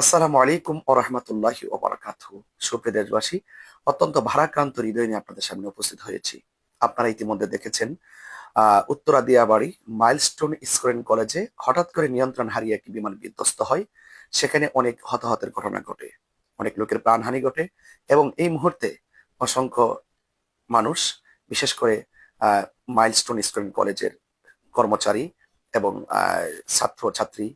আসসালামু আলাইকুম ও রহমতুল্লাহি ওবরাকাত সুপ্রিয় দেশবাসী, অত্যন্ত ভারাক্রান্ত হৃদয় নিয়ে আপনাদের সামনে উপস্থিত হয়েছি। আপনারা ইতিমধ্যে দেখেছেন উত্তরা দিয়াবাড়ি মাইলস্টোন স্কুল কলেজে হঠাৎ করে নিয়ন্ত্রণ হারিয়ে একটি বিমান বিধ্বস্ত হয়। সেখানে অনেক হতাহতের ঘটনা ঘটে, অনেক লোকের প্রাণহানি ঘটে এবং এই মুহূর্তে অসংখ্য মানুষ, বিশেষ করে মাইলস্টোন স্কুল কলেজের কর্মচারী এবং ছাত্র ছাত্রী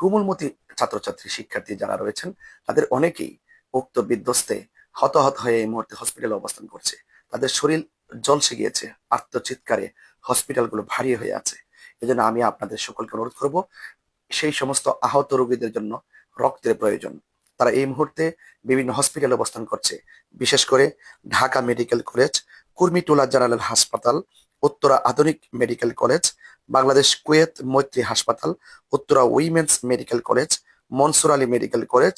কুমুলমতি ছাত্রছাত্রী, শিক্ষার্থী যারা রয়েছেন, তাদের অনেকেই উক্ত বিধ্বস্তে হতাহত হয়ে এই মুহূর্তে হসপিটালে অবস্থান করছে। তাদের শরীর জলসে গিয়েছে, আত্মচিৎকারে হসপিটালগুলো ভারী হয়ে আছে। এজন্য আমি আপনাদের সকলকে অনুরোধ করব, সেই সমস্ত আহত রোগীদের জন্য রক্তের প্রয়োজন। তারা এই মুহূর্তে বিভিন্ন হসপিটালে অবস্থান করছে। বিশেষ করে Dhaka medical college, Kurmitola general হাসপাতাল, উত্তরা আধুনিক মেডিকেল কলেজ বাংলাদেশ কুয়েত মৈত্রী হাসপাতাল, Uttara women's medical college, Monsur Ali medical college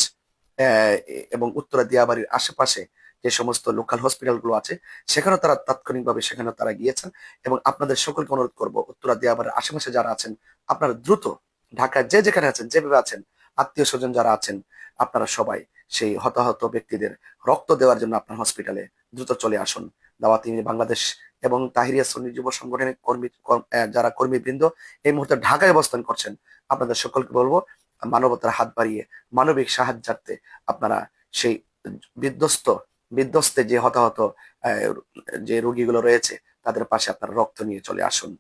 এবং উত্তরা দিয়াবাড়ির আশেপাশে যে সমস্ত লোকাল হসপিটালগুলো আছে, সেখানেও তারা তাৎক্ষণিকভাবে সেখানে তারা গিয়েছেন। এবং আপনাদের সকলকে অনুরোধ করব, উত্তরা দিয়াবাড়ির আশেপাশে যারা আছেন, আপনারা দ্রুত ঢাকায় যে যেখানে আছেন, যেভাবে আছেন, আত্মীয় স্বজন যারা আছেন, আপনারা সবাই সেই হতাহত ব্যক্তিদের রক্ত দেওয়ার জন্য আপনার হসপিটালে দ্রুত চলে আসুন। দাওয়াতি বাংলাদেশ এবং তাহিরিয়া সন্নি যুব সংগঠনের কর্মী যারা কর্মীবৃন্দ, এই মুহূর্তে ঢাকায় অবস্থান করছেন। আপনাদের সকলকে বলব, মানবতার হাত বাড়িয়ে, মানবিক সাহায্যার্থে আপনারা সেই বিধ্বস্ত, বিধ্বস্তে যে হতাহত যে রোগীগুলো রয়েছে, তাদের পাশে আপনারা রক্ত নিয়ে চলে আসুন।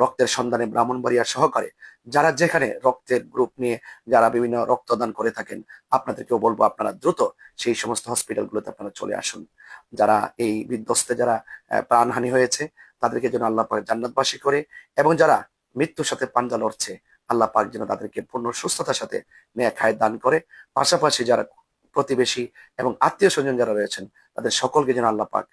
রক্তের সন্ধানে ব্রাহ্মণবাড়িয়া সহকারে যারা যেখানে রক্তের গ্রুপ নিয়ে যারা বিভিন্ন রক্তদান করে থাকেন, আপনাদেরকেও বলব আপনারা দ্রুত সেই সমস্ত হসপিটালগুলোতে আপনারা চলে আসুন। যারা এই বিধ্বস্তে যারা প্রাণহানি হয়েছে, তাদেরকে যেন আল্লাহ পাক জান্নাতবাসী করে এবং যারা মৃত্যুর সাথে পাঞ্জা লড়ছে, আল্লাহ পাক যেন তাদেরকে পূর্ণ সুস্থতার সাথে ন্যায় খায় দান করে। পাশাপাশি যারা প্রতিবেশী এবং আত্মীয় স্বজন যারা রয়েছেন, তাদের সকলকে যেন আল্লাহ পাক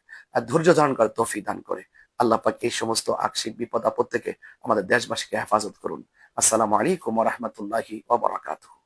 ধৈর্য ধারণ করে তফি দান করে। আল্লাহ পাক এই সমস্ত আকস্মিক বিপদ আপদ থেকে আমাদের দেশবাসীকে হেফাজত করুন। আসসালামু আলাইকুম রহমতুল্লাহি ওবরাকাতুহ